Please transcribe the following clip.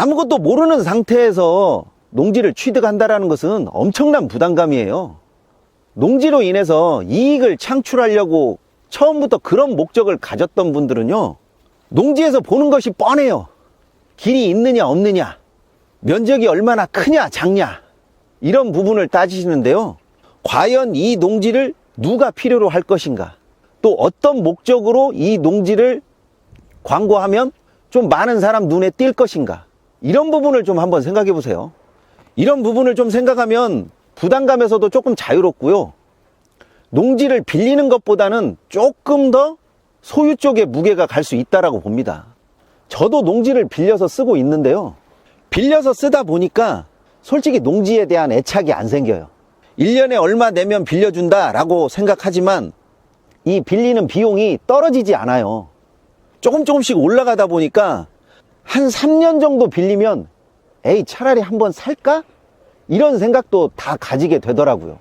아무것도 모르는 상태에서 농지를 취득한다라는 것은 엄청난 부담감이에요. 농지로 인해서 이익을 창출하려고 처음부터 그런 목적을 가졌던 분들은요, 농지에서 보는 것이 뻔해요. 길이 있느냐, 없느냐, 면적이 얼마나 크냐, 작냐, 이런 부분을 따지시는데요. 과연 이 농지를 누가 필요로 할 것인가? 또 어떤 목적으로 이 농지를 광고하면 좀 많은 사람 눈에 띌 것인가? 이런 부분을 좀 한번 생각해 보세요. 이런 부분을 좀 생각하면 부담감에서도 조금 자유롭고요. 농지를 빌리는 것보다는 조금 더 소유 쪽에 무게가 갈 수 있다라고 봅니다. 저도 농지를 빌려서 쓰고 있는데요. 빌려서 쓰다 보니까 솔직히 농지에 대한 애착이 안 생겨요. 1년에 얼마 내면 빌려준다라고 생각하지만 이 빌리는 비용이 떨어지지 않아요. 조금 조금씩 올라가다 보니까 한 3년 정도 빌리면 에이 차라리 한번 살까? 이런 생각도 다 가지게 되더라고요.